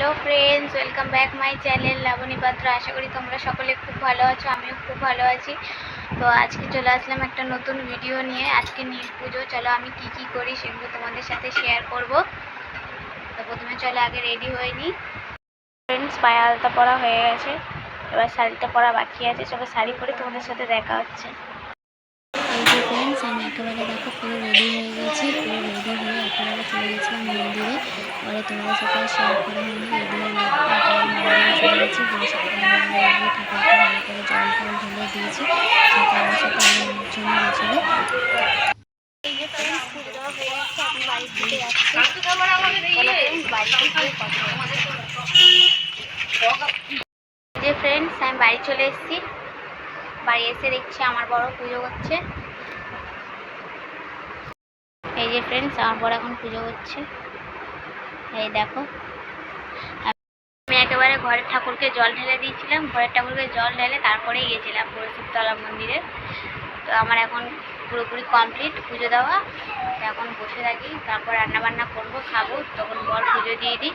Hello friends welcome back my channel Labani Patra. আশা করি তোমরা সকলে খুব ভালো আছো, আমিও খুব ভালো আছি। তো আজকে চলে আসলাম একটা নতুন ভিডিও নিয়ে। আজকে নীল পুজো, চলো আমি কি কি করি সেগুলো তোমাদের সাথে শেয়ার করব। তো প্রথমে চলো আগে রেডি হয়ে নিই ফ্রেন্ডস পায়ে আলতা পরা হয়ে গেছে। এবার শাড়িটা পরা বাকি আছে, চলো শাড়ি পরে তোমাদের সাথে দেখা হচ্ছে। ফ্রেন্ডস আমি একেবারে দেখো পুরো রেডি হয়ে গেছি, পুরো রেডি হয়ে একেবারে চলে গেছিলাম মন্দিরে। পরে তোমাদের সাথে শেয়ার করা হয়নি রেডি মন্দিরে চলে গেছি ঠাকুরকে ভালো করে জল টল ঢেলে দিয়েছি সাথে আমার সাথে আমার জন্য গেছিল। ফ্রেন্ডস গেছে আমি বাড়ি চলে এসেছি। বাড়ি এসে দেখছি আমার বড় পুজো করছে এই যে ফ্রেন্ডস আমার বড় এখন পুজো করছে। এই দেখো। আমি একেবারে ঘরের ঠাকুরকে জল ঢেলে দিয়েছিলাম। ঘরের ঠাকুরকে জল ঢেলে তারপরেই গেছিলাম পরশুতলা মন্দিরে। তো আমার এখন পুরোপুরি কমপ্লিট পুজো দেওয়া। এখন বসে থাকি, তারপর রান্নাবান্না করব, খাব, তখন বর পুজো দিয়ে দিই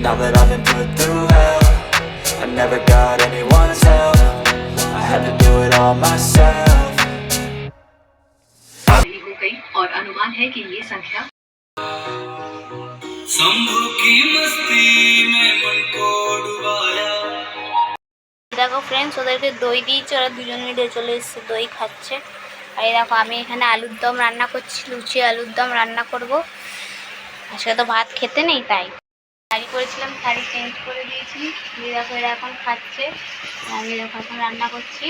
Now that I've been put through hell I never got anyone's help I had to do it all myself हो गई और अनुमान है कि ये संख्या शंभू की मस्ती में मन को डुबाया দেখো ফ্রেন্ডস ওদেরকে দই দিয়েছে ওরা দুজন মিলে চলে এসেছে দই খাচ্ছে আর এই দেখো আমি এখানে আলুর দম রান্না করছি লুচি আলুর দম রান্না করব আজকে তো ভাত খেতে নেই তাই শাড়ি পরেছিলাম, শাড়ি চেঞ্জ করে দিয়েছি। দিয়ে দেখো এরা এখন খাচ্ছে আমি দেখো এখন রান্না করছি।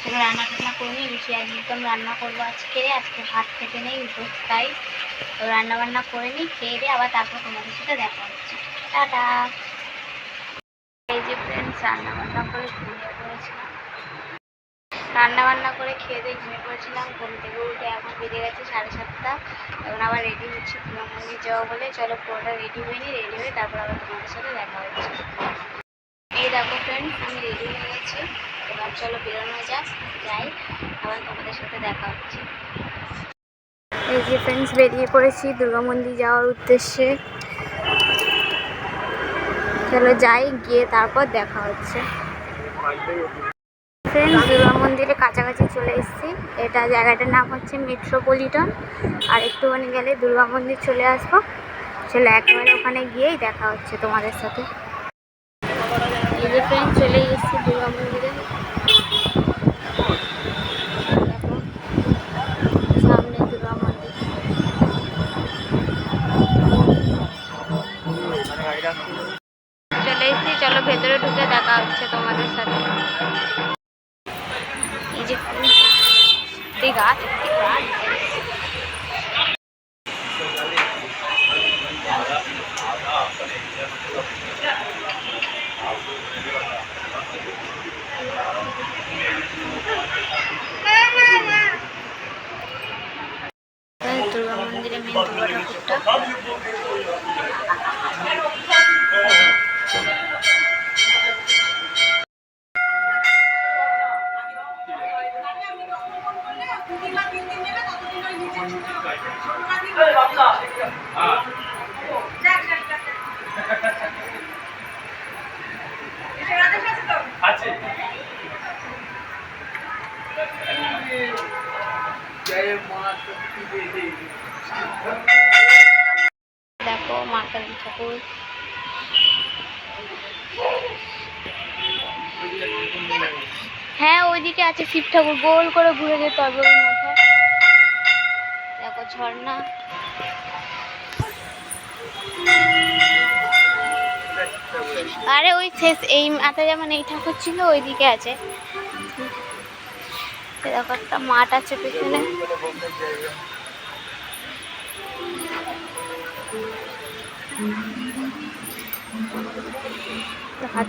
সেটা রান্না টান্না করিনি বেশি একদম রান্না করব আজকে। আজকে ভাত খেতে নেই উপোস তাই তো রান্না বান্না করে নিই, খেয়ে দিয়ে আবার তারপর তোমাদের সাথে দেখা হচ্ছে। টাটা। এই যে ফ্রেন্ডস রান্না বান্না করে ঘুমিয়ে পড়েছিলাম। রান্না বান্না করে খেয়ে দিয়ে ঘুমিয়ে পড়েছিলাম, ঘুম থেকে উঠে এখন বেজে গেছে সাড়ে সাতটা। এখন আবার রেডি হচ্ছি প্রিয় মন্দির যাওয়া বলে। চলো পুরোটা রেডি হয়নি রেডি হয়ে তারপর আবার তোমাদের সাথে দেখা হচ্ছে। এই দেখো ফ্রেন্ডস আমি রেডি হয়ে গেছি। এবার চলো বেরোনো যাক, যাই, আবার তোমাদের সাথে দেখা হচ্ছে। এই যে ফ্রেন্ডস বেরিয়ে পড়েছি দুর্গা মন্দির যাওয়ার উদ্দেশ্যে। চলো যাই, গিয়ে তারপর দেখা হচ্ছে। ফ্রেন্ডস দুর্গা মন্দিরের কাছাকাছি চলে এসেছি। এটা জায়গাটার নাম হচ্ছে মেট্রোপলিটন আর একটুখানি গেলে দুর্গা মন্দির চলে আসব। চলে একেবারে ওখানে গিয়েই দেখা হচ্ছে তোমাদের সাথে। এই যে ফ্রেন্ড চলে এসেছি দুর্গা মন্দিরে দেখো, সামনে দুর্গা মন্দির চলে এসেছি চলো ভেতরে ঢুকে দেখা হচ্ছে তোমাদের সাথে এই যে এই গাছ এই গাছ। এই দুর্গা মন্দিরে মেন দুর্গা ঠাকুরটা দেখো মা কালী ঠাকুর। হ্যাঁ ওইদিকে আছে শিব ঠাকুর। গোল করে ঘুরে যেতে হবে ঝর্ণা। আরে ওই শেষ, এই মাথায় যেমন এই ঠাকুর ছিল, ওইদিকে আছে। দেখো একটা মাঠ আছে পেছনে। হাত।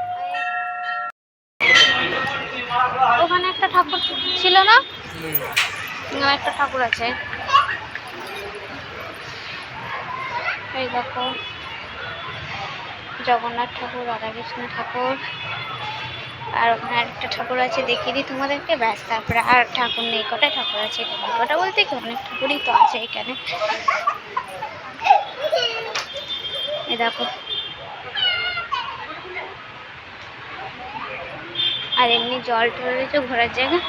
ওখানে একটা ঠাকুর ছিল না? একটা ঠাকুর আছে। এই দেখো, জগন্নাথ ঠাকুর, রাধাকৃষ্ণ ঠাকুর, আর ওখানে আরেকটা ঠাকুর আছে, দেখিয়ে দিই তোমাদেরকে। ব্যাস, তারপরে আর ঠাকুর নেই, কটা ঠাকুর আছে কটা বলতে কি, অনেক ঠাকুরই তো আছে এখানে। এ দেখো আর এমনি জল টল রয়েছে ঘোরার জায়গা।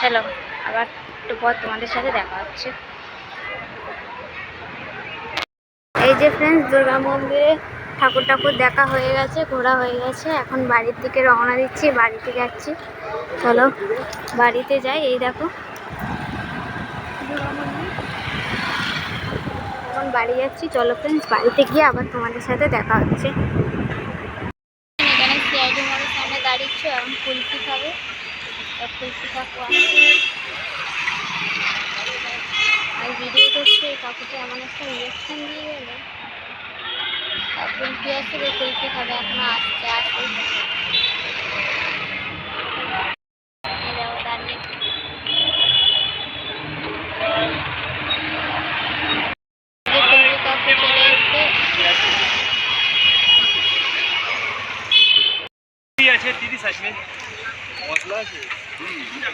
চলো, আবার একটু পর তোমাদের সাথে দেখা হচ্ছে। এই যে ফ্রেন্ডস দুর্গা মন্দিরে ঠাকুর ঠাকুর দেখা হয়ে গেছে, ঘোরা হয়ে গেছে। এখন বাড়ির দিকে রওনা দিচ্ছি, বাড়িতে যাচ্ছি। চলো, বাড়িতে যাই, এই দেখো। এখন বাড়ি যাচ্ছি। চলো ফ্রেন্ডস বাড়িতে গিয়ে আবার তোমাদের সাথে দেখা হচ্ছে এখানে সিআইডি মোড়ের সামনে দাঁড়িয়েছি এখন কুলফি খাবে তা কুলফি খাব আর ভিডিও করছে এই এমন একটা ইঞ্জেকশন দিয়ে গেল। আর কুলফি আসছে কি খাবে এখনও আসছে আসছে এই দেখো দাঁড়িয়ে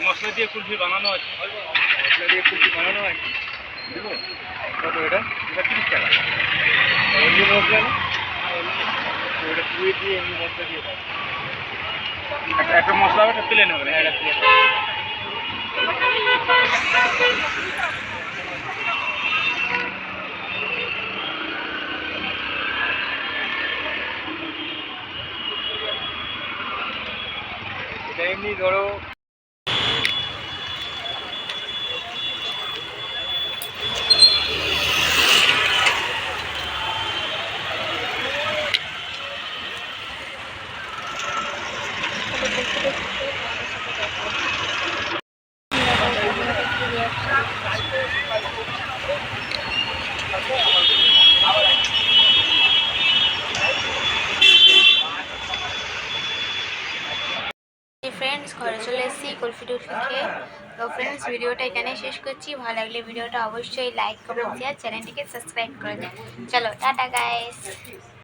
মশলা দিয়ে কুলফি বানানো আছে। মশলা দিয়ে কুলফি বানানো দেবো কত এটা এটা তিরিশ টাকা এমনি মশলা হ্যাঁ, এটা পুয়ে দিয়ে এমনি মশলা দিয়ে একটা একটা মশলা হবে একটা প্লেন হবে না একটা প্লেন এমনি ধরো ফ্রেন্ডস ঘরে চলে এসেছি কুলফি টুলফি খেয়ে। তো ফ্রেন্ডস ভিডিওটা এখানে শেষ করছি। ভালো লাগলে ভিডিওটা অবশ্যই লাইক কমেন্ট শেয়ার চ্যানেলটিকে সাবস্ক্রাইব করে দেন। চলো, টাটা গাইস